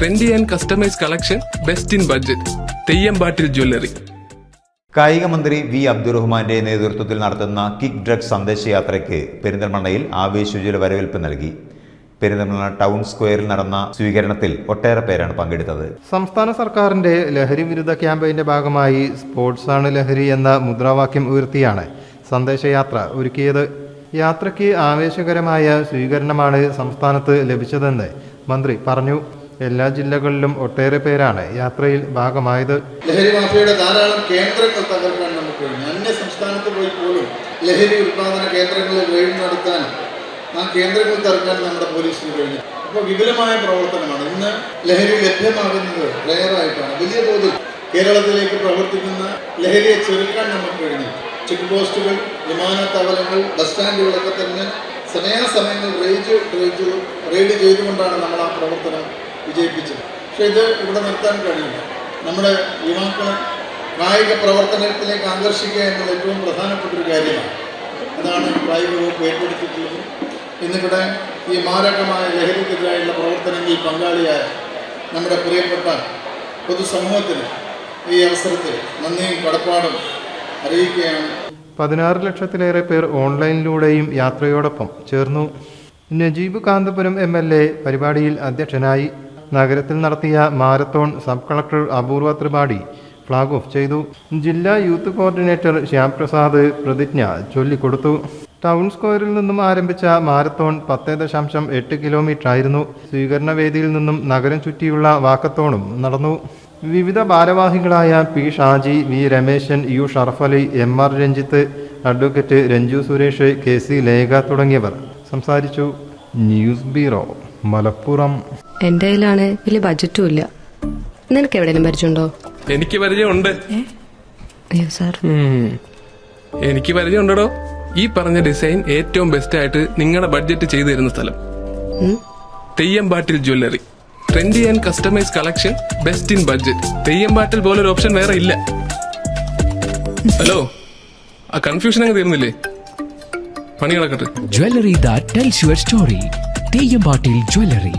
Trendy and customise collection best in budget തെയ്യമ്പാട്ടിൽ jewellery കായിക മന്ത്രി V. അബ്ദുറഹ്മാന്റെ നേതൃത്വത്തിൽ നടത്തുന്ന കിക്ക് ഡ്രഗ് സന്ദേശയാത്രയ്ക്ക് പെരിന്തൽമണ്ണയിൽ ആവേശോജ്വല വരവേൽപ്പ് നൽകി. പെരിന്തൽമണ്ണ ടൗൺ സ്ക്വയറിൽ നടന്ന സ്വീകരണത്തിൽ ഒട്ടേറെ പേരാണ് പങ്കെടുത്തത്. സംസ്ഥാന സർക്കാരിന്റെ ലഹരി വിരുദ്ധ ക്യാമ്പയിന്റെ ഭാഗമായി സ്പോർട്സാണ് ലഹരി എന്ന മുദ്രാവാക്യം ഉയർത്തിയാണ് സന്ദേശയാത്ര ഒരുക്കിയത്. യാത്രയ്ക്ക് ആവേശകരമായ സ്വീകരണമാണ് സംസ്ഥാനത്ത് ലഭിച്ചതെന്ന് മന്ത്രി പറഞ്ഞു. എല്ലാ ജില്ലകളിലും ഒട്ടേറെ പേരാണ് യാത്രയിൽ ഭാഗമായത്. ലഹരി മാഫിയയുടെ ധാരാളം കേന്ദ്രങ്ങൾ തകർക്കാൻ നമുക്ക് അന്യ സംസ്ഥാനത്ത് പോയി പോലും ലഹരി ഉൽപാദന കേന്ദ്രങ്ങളിൽ റെയ്ഡ് നടത്താൻ ആ കേന്ദ്രങ്ങൾ തകർക്കാൻ നമ്മുടെ പോലീസിന് കഴിഞ്ഞു. അപ്പോൾ വിപുലമായ പ്രവർത്തനമാണ്. ഇന്ന് ലഹരി ലഭ്യമാകുന്നത് റെയറായിട്ടാണ്. വലിയ തോതിൽ കേരളത്തിലേക്ക് പ്രവർത്തിക്കുന്ന ലഹരിയെ ചെറുക്കാൻ നമുക്ക് കഴിഞ്ഞു. ചെക്ക് പോസ്റ്റുകൾ വിമാനത്താവളങ്ങൾ ബസ് സ്റ്റാൻഡുകളൊക്കെ തന്നെ സമയാസമയങ്ങൾ റെയ്ഡ് റെയ്ഡ് റെയ്ഡ് ചെയ്തുകൊണ്ടാണ് നമ്മൾ ആ പ്രവർത്തനം വിജയിപ്പിച്ചത് പക്ഷേ ഇത് ഇവിടെ നിർത്താൻ കഴിയില്ല. നമ്മുടെ യുവാക്കളെ കായിക പ്രവർത്തനത്തിലേക്ക് ആകർഷിക്കുക എന്നുള്ള ഏറ്റവും പ്രധാനപ്പെട്ട ഒരു കാര്യമാണ്. അതാണ് കായിക വകുപ്പ് ഏറ്റെടുത്തിട്ടുള്ളത്. ഇന്നിവിടെ ഈ മാരകമായ ലഹരിക്കെതിരായുള്ള പ്രവർത്തനങ്ങളിൽ പങ്കാളിയായ നമ്മുടെ പ്രിയപ്പെട്ട പൊതുസമൂഹത്തിന് ഈ അവസരത്തിൽ നന്ദിയും കടപ്പാടും അറിയിക്കുകയാണ്. പതിനാറ് ലക്ഷത്തിലേറെ പേർ ഓൺലൈനിലൂടെയും യാത്രയോടൊപ്പം ചേർന്നു. Najeeb Kanthapuram M L A പരിപാടിയിൽ അധ്യക്ഷനായി നഗരത്തിൽ നടത്തിയ മാരത്തോൺ സബ് കളക്ടർ അപൂർവ ത്രിപാഠി ഫ്ളാഗ് ഓഫ് ചെയ്തു. ജില്ലാ യൂത്ത് കോർഡിനേറ്റർ ശ്യാംപ്രസാദ് പ്രതിജ്ഞ ചൊല്ലിക്കൊടുത്തു. ടൗൺ സ്ക്വയറിൽ നിന്നും ആരംഭിച്ച മാരത്തോൺ പത്ത് ദശാംശം എട്ട് കിലോമീറ്റർ ആയിരുന്നു സ്വീകരണ വേദിയിൽ നിന്നും നഗരം ചുറ്റിയുള്ള വാക്കത്തോണും നടന്നു. വിവിധ ഭാരവാഹികളായ P Shaji V Rameshan U Sharafali M R Ranjith advocate Ranju Suresh K C Lekha തുടങ്ങിയവർ സംസാരിച്ചു. News bureau Malappuram. എന്റെ കയ്യിലാണ് വലിയ ബജറ്റും ഇല്ല. നിനക്ക് എവിടെയും പരിചയമുണ്ടോ? എനിക്ക് പരിചയമുണ്ട്. അയ്യോ സാർ എനിക്ക് പരിചയമുണ്ടോ ഈ പറഞ്ഞ ഡിസൈൻ ഏറ്റവും ബെസ്റ്റ് ആയിട്ട് നിങ്ങളുടെ ബഡ്ജറ്റ് ചെയ്തു തരുന്ന സ്ഥലം. തെയ്യമ്പാട്ടിൽ jewellery trendy and customise collection best in budget തെയ്യമ്പാട്ടിൽ ഒരു ഓപ്ഷൻ വേറെ ഇല്ല. ഹലോ? ആ കൺഫ്യൂഷൻ അങ്ങ് തീർന്നില്ലേ? പണി കിടക്കട്ടെ jewellery that tells your story. Teyambatil Jewelry.